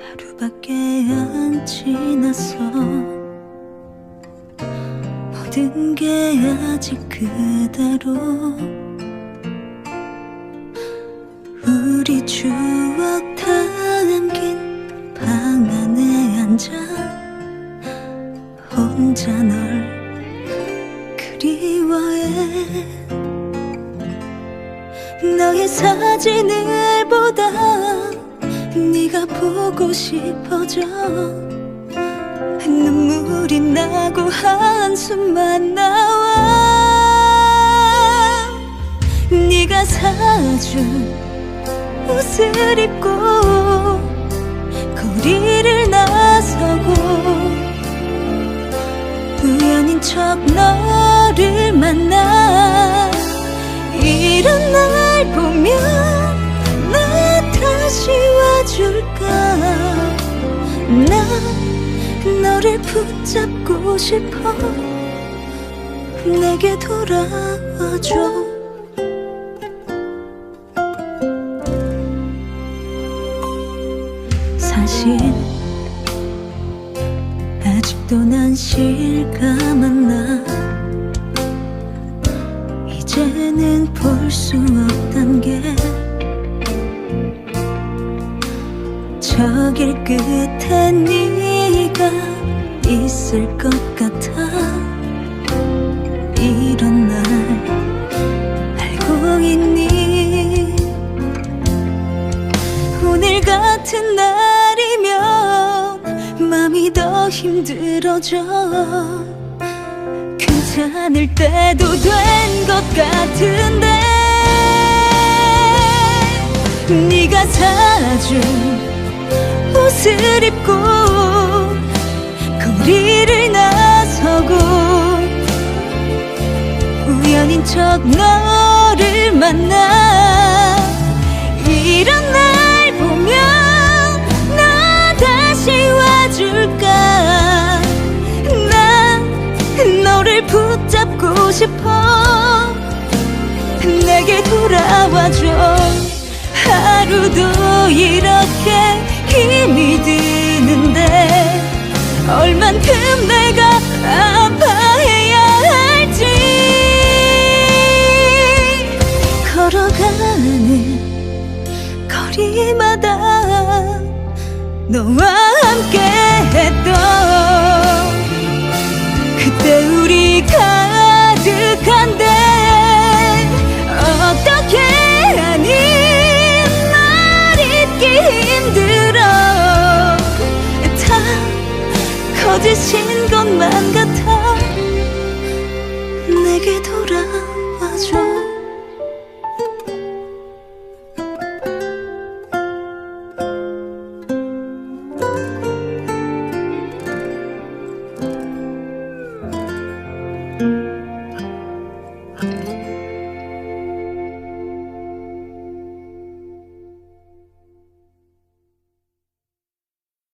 하루밖에 안 지났어 모든 게 아직 그대로. 우리 추억 담긴 방 안에 앉아 혼자 널 그리워해 너의 사진을 보다 네가 보고 싶어져. 눈물이 나고 한숨만 나와. 네가 사준 옷을 입고 거리를 나서고 우연인 척너 와줄까? 나 너를 붙잡고 싶어. 내게 돌아와줘. 사실 아직도 난 실감한 나. 이제는 볼 수 없단 게 저 길 끝에 네가 있을 것 같아. 이런 날 알고 있니? 오늘 같은 날이면 마음이 더 힘들어져. 괜찮을 때도 된 것 같은데. 네가 사준 옷을 입고 거리를 나서고 우연인 척 너를 만나 이런 날 보면 나 다시 와줄까? 나 너를 붙잡고 싶어. 내게 돌아와줘 얼만큼 내가 아파해야 할지. 걸어가는 거리마다 너와 함께 했던 거짓인 것만 같아. 내게 돌아와줘